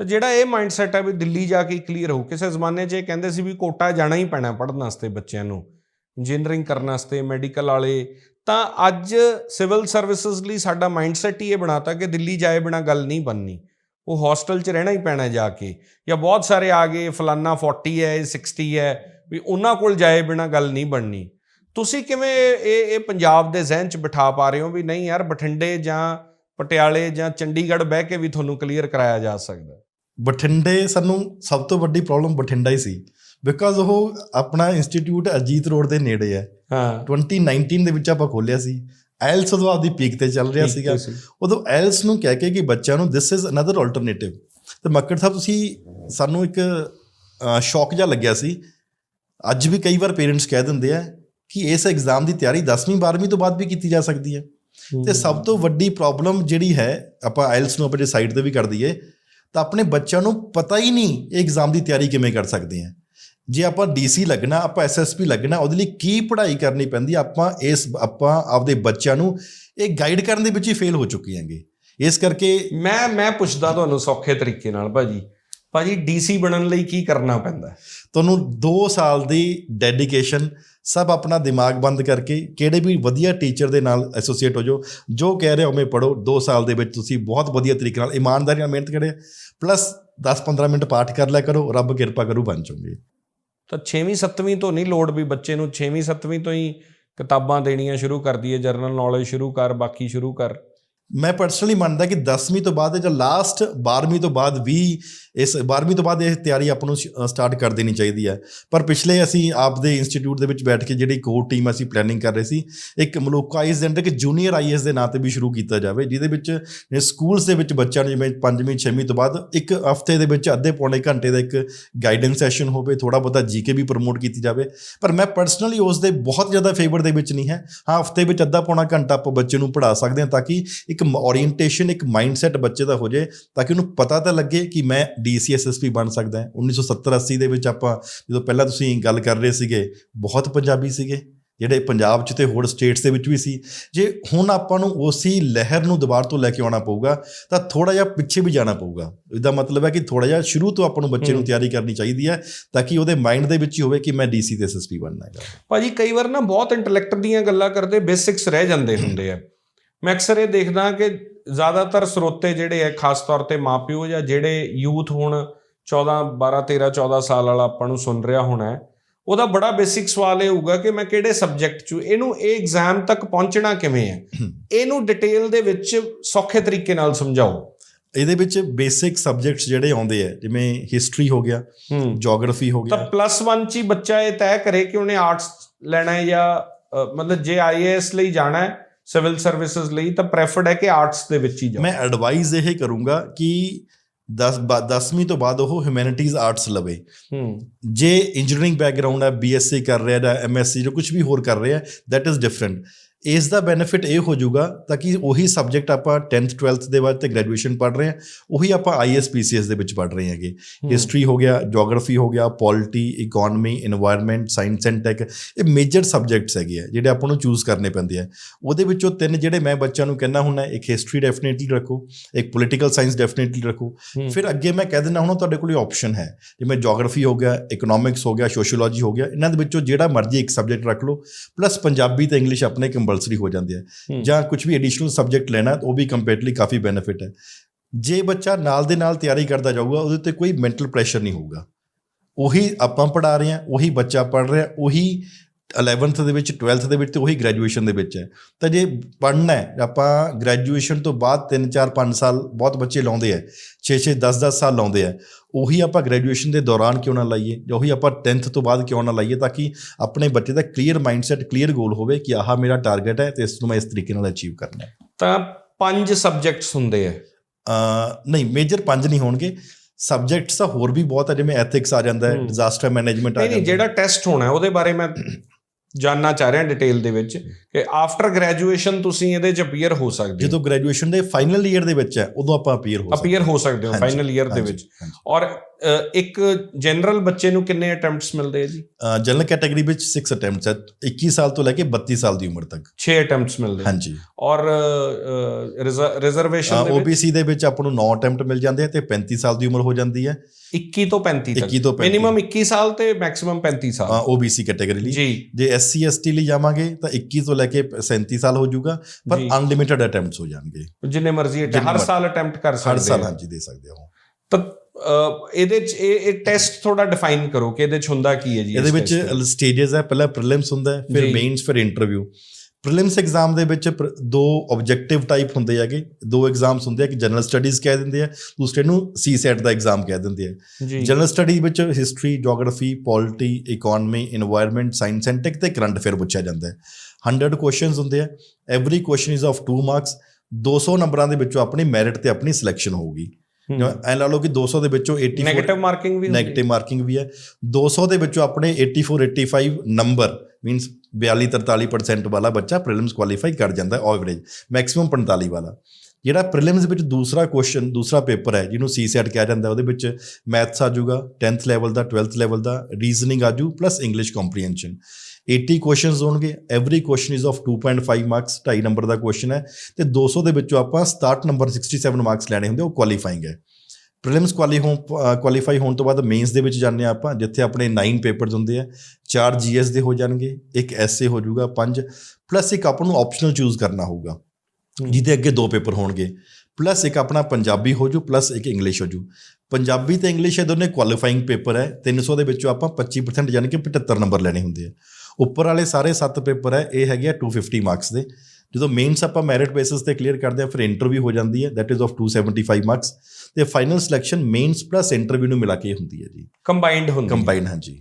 ਤਾਂ ਜਿਹੜਾ ਇਹ ਮਾਈਂਡਸੈਟ ਹੈ ਵੀ ਦਿੱਲੀ ਜਾ ਕੇ ਕਲੀਅਰ ਹੋ ਕਿਸੇ ਜ਼ਮਾਨੇ 'ਚ ਇਹ ਕਹਿੰਦੇ ਸੀ ਵੀ ਕੋਟਾ ਜਾਣਾ ਹੀ ਪੈਣਾ ਪੜ੍ਹਨ ਵਾਸਤੇ ਬੱਚਿਆਂ ਨੂੰ ਇੰਜੀਨੀਅਰਿੰਗ ਕਰਨ ਵਾਸਤੇ ਮੈਡੀਕਲ ਵਾਲੇ। ਤਾਂ ਅੱਜ ਸਿਵਲ ਸਰਵਿਸਿਜ਼ ਲਈ ਸਾਡਾ ਮਾਈਂਡਸੈਟ ਹੀ ਇਹ ਬਣਾਤਾ ਕਿ ਦਿੱਲੀ ਜਾਏ ਬਿਨਾ ਗੱਲ ਨਹੀਂ ਬਣਨੀ। ਉਹ ਹੋਸਟਲ 'ਚ ਰਹਿਣਾ ਹੀ ਪੈਣਾ ਜਾ ਕੇ। ਜਾਂ ਬਹੁਤ ਸਾਰੇ ਆ ਗਏ, ਫਲਾਨਾ 40 ਹੈ ਇਹ 60 ਹੈ, ਵੀ ਉਹਨਾਂ ਕੋਲ ਜਾਏ ਬਿਨਾ ਗੱਲ ਨਹੀਂ ਬਣਨੀ। ਤੁਸੀਂ ਕਿਵੇਂ ਇਹ ਇਹ ਪੰਜਾਬ ਦੇ ਜ਼ਿਹਨ 'ਚ ਬਿਠਾ ਪਾ ਰਹੇ ਹੋ ਵੀ ਨਹੀਂ ਯਾਰ ਬਠਿੰਡੇ ਜਾਂ ਪਟਿਆਲੇ ਜਾਂ ਚੰਡੀਗੜ੍ਹ ਬਹਿ ਕੇ ਵੀ ਤੁਹਾਨੂੰ ਕਲੀਅਰ ਕਰਾਇਆ ਜਾ ਸਕਦਾ? ਬਠਿੰਡੇ ਸਾਨੂੰ ਸਭ ਤੋਂ ਵੱਡੀ ਪ੍ਰੋਬਲਮ ਬਠਿੰਡਾ ਹੀ ਸੀ। ਬਿਕਾਜ਼ ਉਹ ਆਪਣਾ ਇੰਸਟੀਚਿਊਟ ਅਜੀਤ ਰੋਡ ਦੇ ਨੇੜੇ ਹੈ। ਹਾਂ। 2019 ਦੇ ਵਿੱਚ ਆਪਾਂ ਖੋਲਿਆ ਸੀ। ਐਲਸ ਉਦੋਂ ਆਪਦੀ ਪੀਕ ਤੇ ਚੱਲ ਰਿਹਾ ਸੀਗਾ। ਉਦੋਂ ਐਲਸ ਨੂੰ ਕਹਿ ਕੇ ਕਿ ਬੱਚਿਆਂ ਨੂੰ ਦਿਸ ਇਜ਼ ਅਨਦਰ ਆਲਟਰਨੇਟਿਵ ਤੇ ਮੱਕੜ ਸਾਹਿਬ ਤੁਸੀਂ ਸਾਨੂੰ ਇੱਕ ਸ਼ੌਕ ਜਿਹਾ ਲੱਗਿਆ ਸੀ। ਅੱਜ ਵੀ ਕਈ ਵਾਰ ਪੇਰੈਂਟਸ ਕਹਿ ਦਿੰਦੇ ਆ ਕਿ ਇਸ ਐਗਜ਼ਾਮ ਦੀ ਤਿਆਰੀ 10ਵੀਂ 12ਵੀਂ ਤੋਂ ਬਾਅਦ ਵੀ ਕੀਤੀ ਜਾ ਸਕਦੀ ਹੈ। ਤੇ ਸਭ ਤੋਂ ਵੱਡੀ ਪ੍ਰੋਬਲਮ ਜਿਹੜੀ ਹੈ ਆਪਾਂ ਆਇਲਸ ਨੂੰ ਆਪਣੇ ਸਾਈਡ ਤੇ ਵੀ ਕਰ ਦਈਏ। ਤਾਂ ਆਪਣੇ ਬੱਚਿਆਂ ਨੂੰ ਪਤਾ ਹੀ ਨਹੀਂ ਇਹ ਐਗਜ਼ਾਮ ਦੀ ਤਿਆਰੀ ਕਿਵੇਂ ਕਰ ਸਕਦੇ ਆ। ਜੇ ਆਪਾਂ ਡੀਸੀ ਲੱਗਣਾ, ਆਪਾਂ ਐਸਐਸਪੀ ਲੱਗਣਾ, ਉਹਦੇ ਲਈ ਕੀ ਪੜ੍ਹਾਈ ਕਰਨੀ ਪੈਂਦੀ ਆਪਾਂ ਇਸ, ਆਪਾਂ ਆਪਦੇ ਬੱਚਿਆਂ ਨੂੰ ਇਹ ਗਾਈਡ ਕਰਨ ਦੇ ਵਿੱਚ ਹੀ ਫੇਲ ਹੋ ਚੁੱਕੇ ਹਾਂਗੇ। ਇਸ ਕਰਕੇ ਮੈਂ ਮੈਂ ਪੁੱਛਦਾ ਤੁਹਾਨੂੰ ਸੌਖੇ ਤਰੀਕੇ ਨਾਲ ਭਾਜੀ। ਭਾਜੀ ਡੀਸੀ ਬਣਨ ਲਈ ਕੀ ਕਰਨਾ ਪੈਂਦਾ ਹੈ? ਤੁਹਾਨੂੰ 2 ਸਾਲ ਦੀ ਡੈਡੀਕੇਸ਼ਨ ਸਭ ਆਪਣਾ ਦਿਮਾਗ ਬੰਦ ਕਰਕੇ ਕਿਹੜੇ ਵੀ ਵਧੀਆ ਟੀਚਰ ਦੇ ਨਾਲ ਐਸੋਸੀਏਟ ਹੋ ਜਾਓ ਜੋ ਕਹਿ ਰਹੇ ਉਵੇਂ ਪੜੋ 2 ਸਾਲ ਦੇ ਵਿੱਚ ਤੁਸੀਂ ਬਹੁਤ ਵਧੀਆ ਤਰੀਕੇ ਨਾਲ ਇਮਾਨਦਾਰੀ ਨਾਲ ਮਿਹਨਤ ਕਰੇ ਪਲੱਸ 10-15 ਮਿੰਟ ਪਾਠ ਕਰ ਲਿਆ ਕਰੋ ਰੱਬ ਕਿਰਪਾ ਕਰੂ ਬਣ ਜਾਓਗੇ ਤਾਂ 6ਵੀਂ 7ਵੀਂ ਤੋਂ ਨਹੀਂ ਲੋੜ ਵੀ ਬੱਚੇ ਨੂੰ 6ਵੀਂ 7ਵੀਂ ਤੋਂ ਹੀ ਕਿਤਾਬਾਂ ਦੇਣੀਆਂ ਸ਼ੁਰੂ ਕਰ ਦਈਏ ਜਰਨਲ ਨੌਲੇਜ ਸ਼ੁਰੂ ਕਰ ਬਾਕੀ ਸ਼ੁਰੂ ਕਰ ਮੈਂ ਪਰਸਨਲੀ ਮੰਨਦਾ ਕਿ 10ਵੀਂ ਤੋਂ ਬਾਅਦ ਜਾਂ ਲਾਸਟ 12ਵੀਂ ਤੋਂ ਬਾਅਦ ਵੀ ਇਸ 12ਵੀਂ ਤੋਂ ਬਾਅਦ ਇਹ ਤਿਆਰੀ ਆਪਾਂ ਨੂੰ ਸਟਾਰਟ ਕਰ ਦੇਣੀ ਚਾਹੀਦੀ ਹੈ। ਪਰ ਪਿਛਲੇ ਅਸੀਂ ਆਪਦੇ ਇੰਸਟੀਚਿਊਟ ਦੇ ਵਿੱਚ ਬੈਠ ਕੇ ਜਿਹੜੀ ਕੋਰ ਟੀਮ ਅਸੀਂ ਪਲੈਨਿੰਗ ਕਰ ਰਹੇ ਸੀ, ਇੱਕ ਮਲੋਕਾ ਆਈਐਸ ਦੇ ਅੰਡਰ ਕਿ ਜੂਨੀਅਰ ਆਈਐਸ ਦੇ ਨਾਂ ਤੇ ਵੀ ਸ਼ੁਰੂ ਕੀਤਾ ਜਾਵੇ, ਜਿਹਦੇ ਵਿੱਚ ਸਕੂਲਸ ਦੇ ਵਿੱਚ ਬੱਚਿਆਂ ਨੂੰ ਜਿਵੇਂ 5ਵੀਂ 6ਵੀਂ ਤੋਂ ਬਾਅਦ ਇੱਕ ਹਫ਼ਤੇ ਦੇ ਵਿੱਚ ਅੱਧੇ ਪੌਣੇ ਘੰਟੇ ਦਾ ਇੱਕ ਗਾਈਡੈਂਸ ਸੈਸ਼ਨ ਹੋਵੇ ਥੋੜਾ ਬਹੁਤਾ ਜੀਕੇ ਵੀ ਪ੍ਰਮੋਟ ਕੀਤੀ ਜਾਵੇ। ਪਰ ਮੈਂ ਪਰਸਨਲੀ ਉਸ ਦੇ ਬਹੁਤ ਜ਼ਿਆਦਾ ਫੇਵਰ ਦੇ ਵਿੱਚ ਨਹੀਂ ਹੈ। ਹਾਂ, ਹਫ਼ਤੇ ਵਿੱਚ ਅੱਧਾ ਪੌਣਾ ਘੰਟਾ ਆਪਾਂ ਬੱਚੇ ਨੂੰ ਪੜ੍ਹਾ ਸਕਦੇ ਹਾਂ ਤਾਂ ਕਿ ਇੱਕ ਓਰੀਐਂਟੇਸ਼ਨ ਇੱਕ ਮਾਈਂਡਸੈਟ ਬੱਚੇ ਦਾ ਹੋ ਜਾਏ ਤਾਂ ਕਿ ਉਹਨੂੰ ਪਤਾ ਤਾਂ ਲੱਗੇ ਕਿ ਮੈਂ ਡੀਸੀਐਸਐਸਪੀ ਬਣ ਸਕਦਾ ਹਾਂ। 1970 80 ਦੇ ਵਿੱਚ ਆਪਾਂ ਜਦੋਂ ਪਹਿਲਾਂ ਤੁਸੀਂ ਗੱਲ ਕਰ ਰਹੇ ਸੀਗੇ ਬਹੁਤ ਪੰਜਾਬੀ ਸੀਗੇ ਜਿਹੜੇ ਪੰਜਾਬ 'ਚ ਤੇ ਹੋਰ ਸਟੇਟਸ ਦੇ ਵਿੱਚ ਵੀ ਸੀ। ਜੇ ਹੁਣ ਆਪਾਂ ਨੂੰ ਉਸੇ ਲਹਿਰ ਨੂੰ ਦੁਬਾਰਾ ਤੋਂ ਲੈ ਕੇ ਆਉਣਾ ਪਊਗਾ ਤਾਂ ਥੋੜਾ ਜਿਹਾ ਪਿੱਛੇ ਵੀ ਜਾਣਾ ਪਊਗਾ। ਇਹਦਾ ਮਤਲਬ ਹੈ ਕਿ ਥੋੜਾ ਜਿਹਾ ਸ਼ੁਰੂ ਤੋਂ ਆਪਾਂ ਨੂੰ ਬੱਚੇ ਨੂੰ ਹੂੰ। ਤਿਆਰੀ ਕਰਨੀ ਚਾਹੀਦੀ ਹੈ ਤਾਂ ਕਿ ਉਹਦੇ ਮਾਈਂਡ ਦੇ ਵਿੱਚ ਹੀ ਹੋਵੇ ਕਿ ਮੈਂ ਡੀਸੀ ਤੇ ਐਸਐਸਪੀ ਬਣਨਾ ਹੈਗਾ। ਭਾਜੀ ਕਈ ਵਾਰ ਨਾ ਬਹੁਤ ਇੰਟੈਲੈਕਟ ਦੀਆਂ ਗੱਲਾਂ ਕਰਦੇ ਬੇਸਿਕਸ ਰਹਿ ਜਾਂਦੇ ਹੁੰਦੇ ਆ। ਮੈਂ ਅਕਸਰ ਇਹ ਦੇਖਦਾ ਕਿ ਜ਼ਿਆਦਾਤਰ ਸਰੋਤੇ ਜਿਹੜੇ ਆ ਖਾਸ ਤੌਰ ਤੇ ਮਾਪਿਓ ਜਾਂ ਜਿਹੜੇ ਯੂਥ ਹੁਣ 14 12 13 14 ਸਾਲ ਵਾਲਾ ਆਪਾਂ ਨੂੰ ਸੁਣ ਰਿਹਾ ਹੋਣਾ ਹੈ, ਉਹਦਾ ਬੜਾ ਬੇਸਿਕ ਸਵਾਲ ਇਹ ਹੋਊਗਾ ਕਿ ਮੈਂ ਕਿਹੜੇ ਸਬਜੈਕਟ 'ਚ ਇਹਨੂੰ ਇਹ ਐਗਜ਼ਾਮ ਤੱਕ ਪਹੁੰਚਣਾ ਕਿਵੇਂ ਹੈ? ਇਹਨੂੰ ਡਿਟੇਲ ਦੇ ਵਿੱਚ ਸੌਖੇ ਤਰੀਕੇ ਨਾਲ ਸਮਝਾਓ। ਇਹਦੇ ਵਿੱਚ ਬੇਸਿਕ ਸਬਜੈਕਟਸ ਜਿਹੜੇ ਆਉਂਦੇ ਆ ਜਿਵੇਂ ਹਿਸਟਰੀ ਹੋ ਗਿਆ ਹੂੰ। ਜੀਓਗ੍ਰਾਫੀ ਹੋ ਤਾਂ ਗਿਆ ਪਲੱਸ 1 ਚ ਹੀ ਬੱਚਾ ਇਹ ਤੈਅ ਕਰੇ ਕਿ ਉਹਨੇ ਆਰਟਸ ਲੈਣਾ ਹੈ ਜਾਂ ਮਤਲਬ ਜੇ ਆਈਏਐਸ ਲਈ ਜਾਣਾ ਹੈ ਸਿਵਲ ਸਰਵਿਸਿਜ਼ ਲਈ ਤਾਂ ਪ੍ਰੈਫਰਡ ਹੈ ਕਿ ਆਰਟਸ ਦੇ ਵਿੱਚ ਹੀ ਜਾਓ। ਮੈਂ ਐਡਵਾਈਸ ਇਹ ਕਰੂੰਗਾ ਕਿ 10 10ਵੀਂ ਤੋਂ ਬਾਅਦ ਉਹ ਹਿਊਮੈਨਿਟੀਜ਼ ਆਰਟਸ ਲਵੇ। ਹੂੰ। ਜੇ ਇੰਜੀਨੀਅਰਿੰਗ ਬੈਕਗ੍ਰਾਉਂਡ ਹੈ ਬੀਐਸਸੀ ਕਰ ਰਿਹਾ ਜਾਂ ਐਮਐਸਸੀ ਜਾਂ ਕੁਝ ਵੀ ਹੋਰ ਕਰ ਰਿਹਾ ਦੈਟ ਇਜ਼ ਡਿਫਰੈਂਟ ਇਸ ਦਾ ਬੈਨੀਫਿਟ ਇਹ ਹੋ ਜਾਊਗਾ ਤਾਂ ਕਿ ਉਹੀ ਸਬਜੈਕਟ ਆਪਾਂ 10th 12th ਦੇ ਬਾਅਦ ਤੇ ਗ੍ਰੈਜੂਏਸ਼ਨ ਪੜ੍ਹ ਰਹੇ ਹਾਂ ਉਹੀ ਆਪਾਂ ਆਈਐਸਪੀਸੀਐਸ ਦੇ ਵਿੱਚ ਪੜ੍ਹ ਰਹੇ ਹਾਂਗੇ। ਹਿਸਟਰੀ ਹੋ ਗਿਆ ਜੀਓਗ੍ਰਾਫੀ ਹੋ ਗਿਆ polity economy environment science and tech ਇਹ ਮੇਜਰ ਸਬਜੈਕਟਸ ਹੈਗੇ ਆ ਜਿਹੜੇ ਆਪਾਂ ਨੂੰ ਚੂਜ਼ ਕਰਨੇ ਪੈਂਦੇ ਆ। ਉਹਦੇ ਵਿੱਚੋਂ ਤਿੰਨ ਜਿਹੜੇ ਮੈਂ ਬੱਚਿਆਂ ਨੂੰ ਕਹਿੰਦਾ ਹੁੰਦਾ ਇੱਕ ਹਿਸਟਰੀ ਡੈਫੀਨਿਟਲੀ ਰੱਖੋ ਇੱਕ ਪੋਲਿਟੀਕਲ ਸਾਇੰਸ ਡੈਫੀਨਿਟਲੀ ਰੱਖੋ। ਫਿਰ ਅੱਗੇ ਮੈਂ ਕਹਿ ਦਿੰਦਾ ਹੁਣ ਤੁਹਾਡੇ ਕੋਲ ਆਪਸ਼ਨ ਹੈ ਜਿਵੇਂ ਜੀਓਗ੍ਰਾਫੀ ਹੋ ਗਿਆ ਇਕਨੋਮਿਕਸ ਹੋ ਗਿਆ ਸੋਸ਼ੀਓਲੋਜੀ ਹੋ ਗਿਆ ਇਹਨਾਂ ਦੇ ਵਿੱਚੋਂ ਜਿਹੜਾ ਮਰਜ਼ੀ ਇੱਕ ਸਬਜੈਕਟ ਰੱਖ ਲਓ ਪਲੱਸ ਪੰਜਾਬੀ ਤੇ ਇੰਗਲਿਸ਼ ਆਪਣੇ ਕੰਪਲਸਰੀ ਹੋ ਜਾਂਦੇ ਆ। ਜਾਂ ਕੁਝ ਵੀ ਐਡੀਸ਼ਨਲ ਸਬਜੈਕਟ ਲੈਣਾ ਉਹ ਵੀ ਕੰਪੈਰੀਟਲੀ ਕਾਫੀ ਬੈਨੀਫਿਟ ਹੈ। ਜੇ ਬੱਚਾ ਨਾਲ ਦੇ ਨਾਲ ਤਿਆਰੀ ਕਰਦਾ ਜਾਊਗਾ ਉਹਦੇ ਤੇ ਕੋਈ ਮੈਂਟਲ ਪ੍ਰੈਸ਼ਰ ਨਹੀਂ ਹੋਊਗਾ। ਉਹੀ ਆਪਾਂ ਪੜਾ ਰਹੇ ਹਾਂ ਉਹੀ ਬੱਚਾ ਪੜ ਰਿਹਾ ਉਹੀ 11th ਦੇ ਵਿੱਚ 12th ਦੇ ਵਿੱਚ ਤੇ ਉਹੀ ਗ੍ਰੈਜੂਏਸ਼ਨ ਦੇ ਵਿੱਚ ਹੈ। ਤਾਂ ਜੇ ਪੜਨਾ ਹੈ ਆਪਾਂ ਗ੍ਰੈਜੂਏਸ਼ਨ ਤੋਂ ਬਾਅਦ 3 4 5 ਸਾਲ ਬਹੁਤ ਬੱਚੇ ਲਾਉਂਦੇ ਆ 6 6 10 10 ਸਾਲ ਲਾਉਂਦੇ ਆ ਉਹੀ ਆਪਾਂ ਗ੍ਰੈਜੂਏਸ਼ਨ ਦੇ ਦੌਰਾਨ ਕਿਉਂ ਨਾ ਲਾਈਏ? ਜਾਂ ਉਹੀ ਆਪਾਂ 10th ਤੋਂ ਬਾਅਦ ਕਿਉਂ ਨਾ ਲਾਈਏ ਤਾਂ ਕਿ ਆਪਣੇ ਬੱਚੇ ਦਾ ਕਲੀਅਰ ਮਾਈਂਡਸੈਟ ਕਲੀਅਰ ਗੋਲ ਹੋਵੇ ਕਿ ਆਹ ਮੇਰਾ ਟਾਰਗੇਟ ਹੈ ਤੇ ਇਸ ਨੂੰ ਮੈਂ ਇਸ ਤਰੀਕੇ ਨਾਲ ਅਚੀਵ ਕਰਨਾ ਹੈ। ਤਾਂ ਪੰਜ ਸਬਜੈਕਟਸ ਹੁੰਦੇ ਆ। ਨਹੀਂ ਮੇਜਰ ਪੰਜ ਨਹੀਂ ਹੋਣਗੇ। ਸਬਜੈਕਟਸ ਤਾਂ ਹੋਰ ਵੀ ਬਹੁਤ ਹੈ ਜਿਵੇਂ ਐਥਿਕਸ ਆ ਜਾਂਦਾ ਹੈ। ਡਿਜ਼ਾਸਟਰ ਮੈਨੇਜਮੈਂਟ ਆ ਨਹੀਂ ਨਹੀਂ ਜਾਂਦਾ ਜਿਹੜਾ ਟੈਸਟ ਹੋਣਾ ਹੈ, ਉਹਦੇ ਬਾਰੇ ਮੈਂ ਜਾਨਣਾ ਚਾਹ ਰਿਹਾ ਡਿਟੇਲ ਦੇ ਵਿੱਚ ਕਿ ਆਫਟਰ ਗ੍ਰੈਜੂਏਸ਼ਨ ਤੁਸੀਂ ਇਹਦੇ ਚ ਅਪੀਅਰ ਹੋ ਸਕਦੇ ਹੋ। ਜਦੋਂ ਗ੍ਰੈਜੂਏਸ਼ਨ ਦੇ ਫਾਈਨਲ ਈਅਰ ਦੇ ਵਿੱਚ ਹੈ ਉਦੋਂ ਆਪਾਂ ਅਪੀਅਰ ਹੋ ਸਕਦੇ ਅਪੀਅਰ ਹੋ ਸਕਦੇ ਹੋ ਫਾਈਨਲ ਈਅਰ ਦੇ ਵਿੱਚ। ਔਰ ਇੱਕ ਜਨਰਲ ਬੱਚੇ ਨੂੰ ਕਿੰਨੇ ਅਟੈਂਪਟਸ ਮਿਲਦੇ ਆ ਜੀ? ਜਨਰਲ ਕੈਟਾਗਰੀ ਵਿੱਚ 6 ਅਟੈਂਪਟਸ ਹੈ 21 ਸਾਲ ਤੋਂ ਲੈ ਕੇ 32 ਸਾਲ ਦੀ ਉਮਰ ਤੱਕ। 6 ਅਟੈਂਪਟਸ ਮਿਲਦੇ ਹਾਂਜੀ। ਔਰ ਰਿਜ਼ਰਵੇਸ਼ਨ ਦੇ ਵਿੱਚ? OBC ਦੇ ਵਿੱਚ ਆਪਾਂ ਨੂੰ 9 ਅਟੈਂਪਟ ਮਿਲ ਜਾਂਦੇ ਆ ਤੇ 35 ਸਾਲ ਦੀ ਉਮਰ ਹੋ ਜਾਂਦੀ ਹੈ। 21 ਤੋਂ 35 ਤੱਕ। 21 ਤੋਂ 35 ਮਿਨੀਮਮ 21 ਸਾਲ ਤੇ ਮੈਕਸਿਮਮ 35 ਸਾਲ। OBC ਕੈਟਾਗਰੀ ਲਈ। ਜੀ SC ST ਲਈ ਜਾਵਾਂਗੇ ਤਾਂ 21 ਤੋਂ ਲੈ ਕੇ 37 ਸਾਲ ਹੋ ਜਾਊਗਾ ਪਰ। ਅਨਲਿਮਿਟਿਡ ਅਟੈਂਪਟਸ ਹੋ ਜਾਣਗੇ ਜਿੰਨੇ ਮਰਜ਼ੀ ਹਰ। ਸਾਲ ਅਟੈਂਪਟ ਕਰ ਹਰ ਸਕਦੇ ਸਾਲ ਆ। ਹਾਂਜੀ ਦੇ ਸਕਦੇ ਹੋ ਤਾਂ ਇਹਦੇ ਚ ਇਹ ਟੈਸਟ ਥੋੜਾ ਡਿਫਾਈਨ ਕਰੋ ਕਿ ਇਹਦੇ ਚ ਹੁੰਦਾ ਕੀ ਹੈ ਜੀ ਇਹਦੇ ਵਿੱਚ? ਸਟੇजेस ਹੈ ਪਹਿਲਾਂ ਪ੍ਰੀਲਿਮਸ ਹੁੰਦਾ ਹੈ ਫਿਰ। ਮੇਨਸ ਫਿਰ ਇੰਟਰਵਿਊ ਪ੍ਰੀਲਿਮਸ ਐਗਜ਼ਾਮ ਦੇ ਵਿੱਚ ਦੋ ਆਬਜੈਕਟਿਵ ਟਾਈਪ ਹੁੰਦੇ ਹੈਗੇ। ਦੋ ਐਗਜ਼ਾਮਸ ਹੁੰਦੇ ਆ ਕਿ ਜਨਰਲ ਸਟੱਡੀਜ਼ ਕਹਿ ਦਿੰਦੇ ਆ ਦੂਸਰੇ ਨੂੰ ਸੀ ਸੈਟ ਦਾ ਐਗਜ਼ਾਮ ਕਹਿ ਦਿੰਦੇ ਆ। ਜਨਰਲ ਸਟੱਡੀ ਵਿੱਚ history geography polity economy environment science and tech ਤੇ ਕਰੰਟ ਅਫੇਅਰ ਪੁੱਛਿਆ ਜਾਂਦਾ ਹੈ। 100 ਕੁਐਸਚਨਸ ਹੁੰਦੇ ਆ। Every question is of 2 marks 200 ਨੰਬਰਾਂ ਦੇ ਵਿੱਚੋਂ ਆਪਣੀ ਮੈਰਿਟ ਤੇ ਆਪਣੀ ਸਿਲੈਕਸ਼ਨ ਹੋਊਗੀ। ਐ ਲਾ ਲਓ ਕਿ 200 ਦੇ ਵਿੱਚੋਂ 84 ਨੈਗੇਟਿਵ ਮਾਰਕਿੰਗ ਵੀ ਨੈਗੇਟਿਵ ਮਾਰਕਿੰਗ ਵੀ ਹੈ। 200 ਦੇ ਵਿੱਚੋਂ ਆਪਣੇ 84 85 ਨੰਬਰ ਮੀਨਸ 42 43% ਵਾਲਾ ਬੱਚਾ ਪ੍ਰੀਲਿਮਸ ਕੁਆਲੀਫਾਈ ਕਰ ਜਾਂਦਾ ਹੈ ਐਵਰੇਜ ਮੈਕਸਿਮਮ 45 ਵਾਲਾ। ਜਿਹੜਾ ਪ੍ਰੀਲਿਮਸ ਵਿੱਚ ਦੂਸਰਾ ਕੁਐਸਚਨ ਦੂਸਰਾ ਪੇਪਰ ਹੈ, ਜਿਹਨੂੰ ਸੀ ਸੈਟ ਕਿਹਾ ਜਾਂਦਾ ਉਹਦੇ ਵਿੱਚ ਮੈਥਸ ਆ ਜਾਊਗਾ 10th ਲੈਵਲ ਦਾ 12th ਲੈਵਲ ਦਾ ਰੀਜ਼ਨਿੰਗ ਆ ਜੂ ਪਲੱਸ ਇੰਗਲਿਸ਼ ਕੰਪਰੀਹੈਂਸ਼ਨ 80 ਕੁਐਸਚਨਸ ਹੋਣਗੇ every question is of 2.5 marks 2.5 number ਦਾ ਕੁਐਸਚਨ ਹੈ, ਤੇ 200 ਦੇ ਵਿੱਚੋਂ ਆਪਾਂ 67 ਨੰਬਰ 67 ਮਾਰਕਸ ਲੈਣੇ ਹੁੰਦੇ, ਉਹ ਕੁਆਲੀਫਾਈਂਗ ਹੈ। ਪ੍ਰੀਲਿਮਸ ਕੁਆਲੀਫਾਈ ਹੋਣ ਤੋਂ ਬਾਅਦ ਮੇਨਸ ਦੇ ਵਿੱਚ ਜਾਂਦੇ ਹਾਂ ਆਪਾਂ, ਜਿੱਥੇ ਆਪਣੇ 9 ਪੇਪਰਸ ਹੁੰਦੇ ਆ, ਚਾਰ ਜੀਐਸ ਦੇ ਹੋ ਜਾਣਗੇ, ਇੱਕ ਐਸਏ ਹੋ ਜਾਊਗਾ, ਪੰਜ ਪਲੱਸ ਇੱਕ ਆਪਾਂ ਨੂੰ ਆਪਸ਼ਨਲ ਚੂਜ਼ ਕਰਨਾ ਹੋਊਗਾ, ਜਿਹਦੇ ਅੱਗੇ ਦੋ ਪੇਪਰ ਹੋਣਗੇ ਪਲੱਸ ਇੱਕ ਆਪਣਾ ਪੰਜਾਬੀ ਹੋ ਜੂ ਪਲੱਸ ਇੱਕ ਇੰਗਲਿਸ਼ ਹੋ ਜੂ ਪੰਜਾਬੀ ਤੇ ਇੰਗਲਿਸ਼ ਇਹ ਦੋਨੇ ਕੁਆਲੀਫਾਈਂਗ ਪੇਪਰ ਹੈ 300 ਦੇ ਵਿੱਚੋਂ ਆਪਾਂ 25% ਯਾਨੀ ਕਿ 75 ਨੰਬਰ ਲੈਣੇ ਹੁੰਦੇ ਆ। ਉੱਪਰ ਵਾਲੇ ਸਾਰੇ 7 ਪੇਪਰ ਹੈ, ਇਹ ਹੈਗੇ ਆ 250 ਮਾਰਕਸ ਦੇ। ਜਦੋਂ ਮੇਨਸ ਆਪਾਂ ਮੈਰਿਟ ਬੇਸਿਸ ਤੇ ਕਲੀਅਰ ਕਰਦੇ ਆ ਫਿਰ ਇੰਟਰਵਿਊ ਹੋ ਜਾਂਦੀ ਹੈ ਦੈਟ ਇਜ਼ ਆਫ 275 ਮਾਰਕਸ ਤੇ final selection mains plus interview ਨੂੰ ਮਿਲਾ ਕੇ ਹੁੰਦੀ ਹੈ ਜੀ। ਕੰਬਾਈਨਡ ਹੁੰਦੀ ਹੈ। ਕੰਬਾਈਨ ਹਾਂਜੀ।